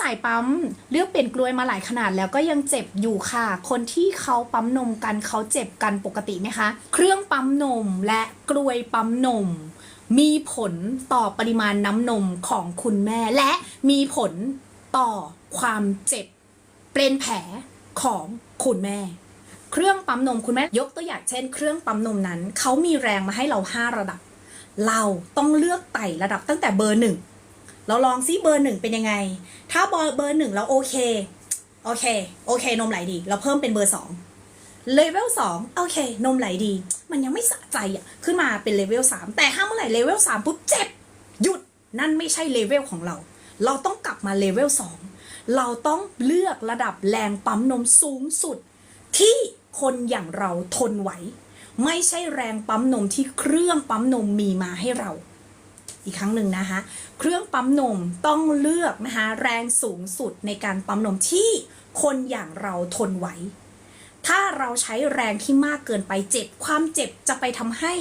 สายปั๊มเลือกเปลี่ยนกลวยมาหลายขนาดแล้วก็ยังเจ็บอยู่ค่ะ คนที่เขาปั๊มนมกันเขาเจ็บกันปกติไหมคะ เครื่องปั๊มนมและกลวยปั๊มนม มีผลต่อปริมาณน้ำนมของคุณแม่ และมีผลต่อความเจ็บเป็นแผลของคุณแม่ เครื่องปั๊มนมคุณแม่ยกตัวอย่างเช่น เครื่องปั๊มนมนั้นเขามีแรงมาให้เรา 5 ระดับ เราต้องเลือกไต่ระดับตั้งแต่เบอร์หนึ่ง เราลองซิเบอร์หนึ่งเป็นยังไง ถ้าเบอร์หนึ่งเราโอเค โอเค โอเคนมไหลดี เราเพิ่มเป็นเบอร์สองเลเวลสองโอเค นมไหลดี มันยังไม่สะใจอะ ขึ้นมาเป็นเลเวลสามแต่ถ้าเมื่อไหร่เลเวลสามปุ๊บเจ็บ หยุด นั่นไม่ใช่เลเวลของเรา เราต้องกลับมาเลเวลสองเราต้องเลือกระดับแรงปั๊มนมสูงสุด ที่คนอย่างเราทนไหว ไม่ใช่แรงปั๊มนมที่เครื่องปั๊มนมมีมาให้เรา อีกครั้งหนึ่งนะคะ เครื่องปั๊มนมต้องเลือกนะคะแรงสูงสุดในการปั๊มนมที่คนอย่างเราทนไหว ถ้าเราใช้แรงที่มากเกินไปเจ็บ ความเจ็บจะไปทำให้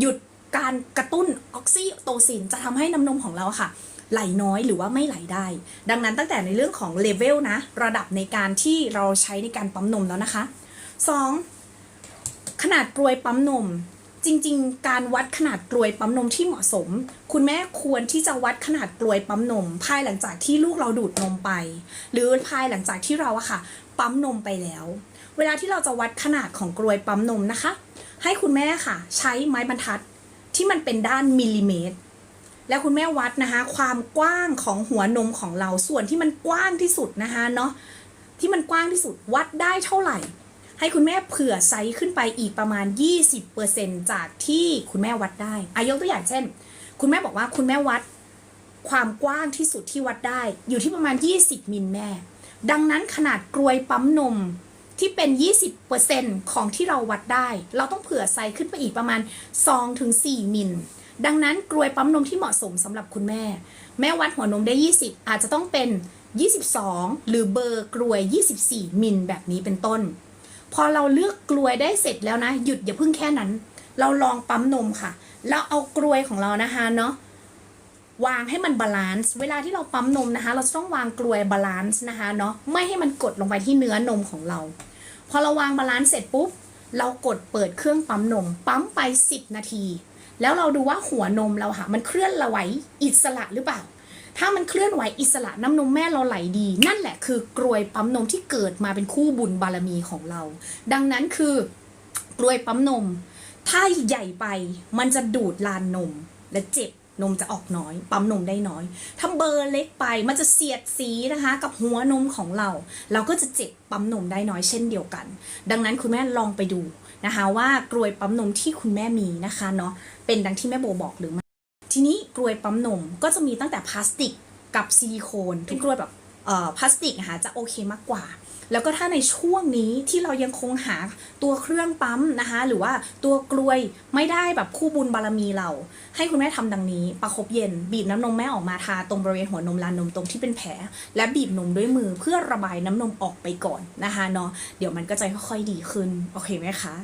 หยุดการกระตุ้นออกซิโตซินจะทำให้น้ำนมของเราค่ะ ไหลน้อยหรือว่าไม่ไหลได้ ดังนั้นตั้งแต่ในเรื่องของเลเวลนะ ระดับในการที่เราใช้ในการปั๊มนมแล้วนะคะ 2. ขนาดกรวยปั๊มนม จริง ๆ การวัดขนาดกลวยปั๊มนมที่เหมาะสม คุณแม่ควรที่จะวัดขนาดกลวยปั๊มนม ภายหลังจากที่ลูกเราดูดนมไป หรือภายหลังจากที่เราอะค่ะ ปั๊มนมไปแล้ว เวลาที่เราจะวัดขนาดของกลวยปั๊มนมนะคะ ให้คุณแม่ค่ะ ใช้ไม้บรรทัดที่มันเป็นด้านมิลลิเมตรแล้วคุณแม่วัดนะคะ ความกว้างของหัวนมของเราส่วนที่มันกว้างที่สุดนะคะเนาะที่มันกว้างที่สุดวัดได้เท่าไหร่ ให้คุณแม่เผื่อไซส์ขึ้นไปอีกประมาณ 20%จากที่คุณแม่วัดได้อายกตัวอย่างเช่น คุณแม่บอกว่าคุณแม่วัดความกว้างที่สุดที่วัดได้ อยู่ที่ประมาณ 20 มิลแม่ ดังนั้นขนาดกรวยปั๊มนมที่เป็น 20%ของที่เราวัดได้ เราต้องเผื่อไซส์ขึ้นไปอีกประมาณ 2-4 มิล ดังนั้นกรวยปั๊มนมที่เหมาะสมสำหรับคุณแม่ แม่วัดหัวนมได้ 20 อาจจะต้องเป็น 22 หรือเบอร์กรวย 24 มิลแบบนี้เป็นต้น พอเราเลือกกลวยได้เสร็จแล้วนะ หยุดอย่าเพิ่งแค่นั้น เราลองปั๊มนมค่ะแล้วเอากลวยของเรานะคะเนาะวางให้มันบาลานซ์เวลาที่เราปั๊มนมนะคะ เราต้องวางกลวยบาลานซ์นะคะเนาะไม่ให้มันกดลงไปที่เนื้อนมของเรา พอเราวางบาลานซ์เสร็จปุ๊บ เรากดเปิดเครื่องปั๊มนม ปั๊มไป 10 นาที แล้วเราดูว่าหัวนมเราค่ะมันเคลื่อนไหวอิสระหรือเปล่า ถ้ามันเคลื่อนไหวอิสระน้ำนมแม่เราไหลดี นั่นแหละคือกรวยปั๊มนมที่เกิดมาเป็นคู่บุญบารมีของเรา ดังนั้นคือกรวยปั๊มนม ถ้าใหญ่ไปมันจะดูดลานนมและเจ็บนมจะออกน้อย ปั๊มนมได้น้อย ถ้าเบอร์เล็กไปมันจะเสียดสีนะคะ กับหัวนมของเรา เราก็จะเจ็บปั๊มนมได้น้อยเช่นเดียวกัน ดังนั้นคุณแม่ลองไปดูนะคะ ว่ากรวยปั๊มนมที่คุณแม่มีนะคะเนาะเป็นดังที่แม่โบบอกหรือไม่ ทีนี้กรวยปั๊มนมก็จะมีตั้งแต่พลาสติกกับซิลิโคนทุกกรวยแบบเอ่อพลาสติกนะคะจะโอเคมากกว่า แล้วก็ถ้าในช่วงนี้ที่เรายังคงหาตัวเครื่องปั๊มนะคะ หรือว่าตัวกลวยไม่ได้แบบคู่บุญบารมีเรา ให้คุณแม่ทำดังนี้ ประคบเย็น บีบน้ำนมแม่ออกมาทาตรงบริเวณหัวนมลานนมตรงที่เป็นแผล และบีบนมด้วยมือเพื่อระบายน้ำนมออกไปก่อนนะคะเนาะเดี๋ยวมันก็จะค่อยๆดีขึ้น โอเคไหมคะ